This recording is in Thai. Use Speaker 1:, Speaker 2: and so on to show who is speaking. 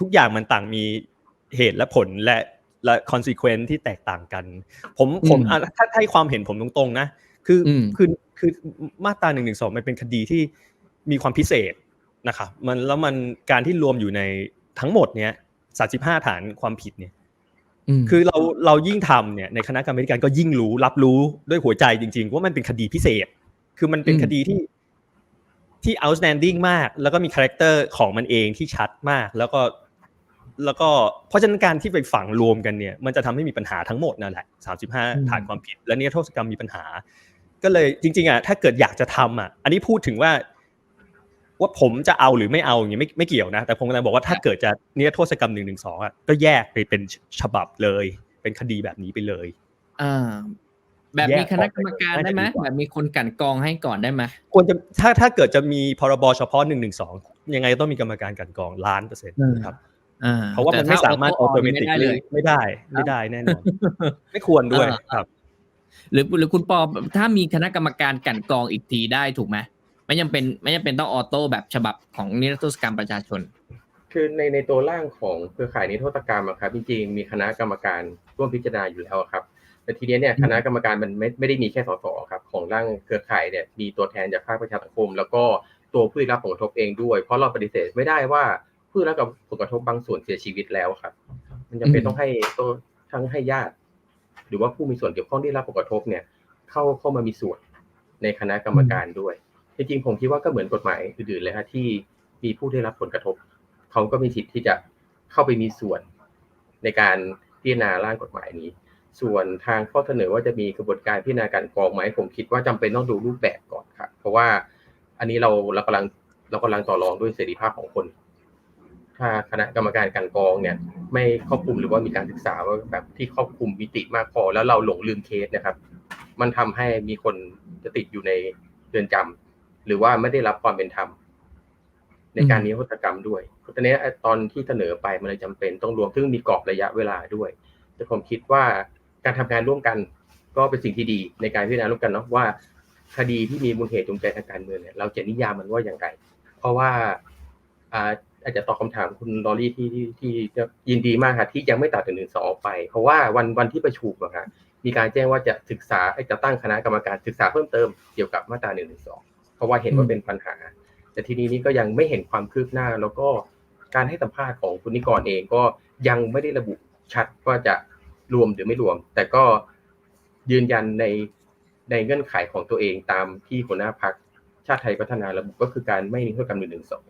Speaker 1: ทุกอย่างมันต่างมีเหตุและผลและและ consequence ที่แตกต่างกัน ผมผม
Speaker 2: อืม
Speaker 1: อะถ้าให้ความเห็นผมตรงๆนะคืออ
Speaker 2: ม
Speaker 1: คือคือมาตราหนึ่งหนึ่งสองมันเป็นคดีที่มีความพิเศษนะครับมันแล้วมันการที่รวมอยู่ในทั้งหมดเนี้ยสาสิบห้าฐานความผิดเนี่ย
Speaker 2: ม
Speaker 1: คือเราเรายิ่งทำเนี่ยในคณะกรรมาธิการก็ยิ่งรู้รับรู้ด้วยหัวใจจริง ๆ ว่ามันเป็นคดีพิเศษ คือมันเป็น
Speaker 2: อืม
Speaker 1: คดีที่ที่ outstanding มาก แล้วก็มีคาแรคเตอร์ของมันเองที่ชัดมาก แล้วก็ แล้วก็เพราะฉะนั้นการที่ไปฝังรวมกันเนี่ย มันจะทำให้มีปัญหาทั้งหมดนั่นแหละสามสิบห้าฐานความผิด และเนี่ยโทษกรรมมีปัญหา ก็เลยจริง ๆอะถ้าเกิดอยากจะทำอะ อันนี้พูดถึงว่า ว่าผมจะเอาหรือไม่เอาอย่างเงี้ยไม่ไม่เกี่ยวนะ แต่ผมกำลังบอกว่าถ้าเกิดจะเนี่ยโทษกรรมหนึ่งหนึ่งสองอะก็แยกไปเป็นฉบับเลย เป็นคดีแบบนี้ไปเลย
Speaker 2: อ่าแบบ
Speaker 1: แยก
Speaker 2: มีคณะกรรมการ
Speaker 1: ออกไป
Speaker 2: ได้ไหม
Speaker 1: น่าจะดีกว่า
Speaker 2: แบบมีคนกลันกรองให้ก่อนได้ไหม
Speaker 1: ควรจะถ้าถ้าเกิดจะมีพรบเฉพาะหนึ่งหนึ่งสองยังไงต้องมีกรรมการกลันกรองล้านเปอร์เซ็นต์ครับ
Speaker 2: อ่า
Speaker 1: เพราะว่ามันไม่สามารถออโตเมติก
Speaker 2: ไม่ได้เลย
Speaker 1: ไม่ได้ ไม่ได้แน่นอนไม่ควรด้วย
Speaker 2: อ่า
Speaker 1: ครับ
Speaker 2: หรือหรือคุณปอถ้ามีคณะกรรมการกลันกรองอีกทีได้ถูกไหมไม่จำเป็นไม่จำเป็นต้องออโต้แบบฉบับของนิรโทษกรรมประชาชน
Speaker 3: คือในในตัวร่างของเครือข่ายนิรโทษกรรมอะครับจริงๆมีคณะกรรมการร่วมพิจารณาอยู่แล้วอะครับแต่ทีเนี้ยเนี่ย
Speaker 2: อืม
Speaker 3: คณะกรรมการมันไม่ไม่ได้มีแค่สสครับของร่างเครือข่ายเนี่ยมีตัวแทนจากภาคประชาสังคม แล้วก็ตัวผู้ได้รับผลกระทบเองด้วย เพราะเราปฏิเสธไม่ได้ว่า ผู้ได้รับผลกระทบบางส่วนเสียชีวิตแล้วครับ มันจำเป็นต้องให้ตัวทั้งให้ญาติ หรือว่าผู้มีส่วนเกี่ยวข้องที่รับผลกระทบเนี่ย เข้าเข้ามามีส่วนในคณะกรรมการด้วยจริงๆผมคิดว่าก็เหมือนกฎหมายอื่นๆเลยฮะที่มีผู้ได้รับผลกระทบ เขาก็มีสิทธิ์ที่จะเข้าไปมีส่วนในการพิจารณาร่างกฎหมายนี้ ส่วนทางข้อเสนอว่าจะมีกระบวนการพิจารณาการกรองไหมผมคิดว่าจำเป็นต้องดูรูปแบบก่อนครับเพราะว่าอันนี้เราเรากำลังเรากำลังต่อรองด้วยเสรีภาพของคน ถ้าคณะกรรมการการกองเนี่ยไม่ครอบคลุมหรือว่ามีการศึกษาว่าแบบที่ครอบคลุมมิติมากพอ แล้วเราหลงลืมเคสนะครับ มันทำให้มีคนจะติดอยู่ในเรือนจำหรือว่าไม่ได้รับความเป็นธรรมในการนิรโทษกรรมด้วยตอนนี้ตอนที่เสนอไปมันเลยจำเป็นต้องรวมซึ่งมีกรอบระยะเวลาด้วย แต่ผมคิดว่าการทำงานร่วมกันก็เป็นสิ่งที่ดีในการพิจารณาร่วมกันเนาะว่า คดีที่มีมูลเหตุจูงใจทางการเมืองเนี่ยเราจะนิยามมันว่าอย่างไร เพราะว่า อาจจะตอบคำถามคุณลอรี่ที่ที่ที่ยินดีมากค่ะที่ยังไม่ตัดถึงหนึ่งสองออกไป เพราะว่าวันวันที่ประชุมอะค่ะมีการแจ้งว่าจะศึกษาจะตั้งคณะกรรมการศึกษาเพิ่มเติมเกี่ยวกับมาตราหนึ่งหนึ่งสองเพราะว่าเห็นว่าเป็นปัญหา แต่ทีนี้นี่ก็ยังไม่เห็นความคืบหน้า แล้วก็การให้สัมภาษณ์ของคุณนิกรเองก็ยังไม่ได้ระบุชัดว่าจะรวมหรือไม่รวม แต่ก็ยืนยันในในเงื่อนไขของตัวเองตามที่หัวหน้าพักชาติไทยพัฒนาระบุก็คือการไม่นิรโทษกรรมหนึ่งหนึ่งสอง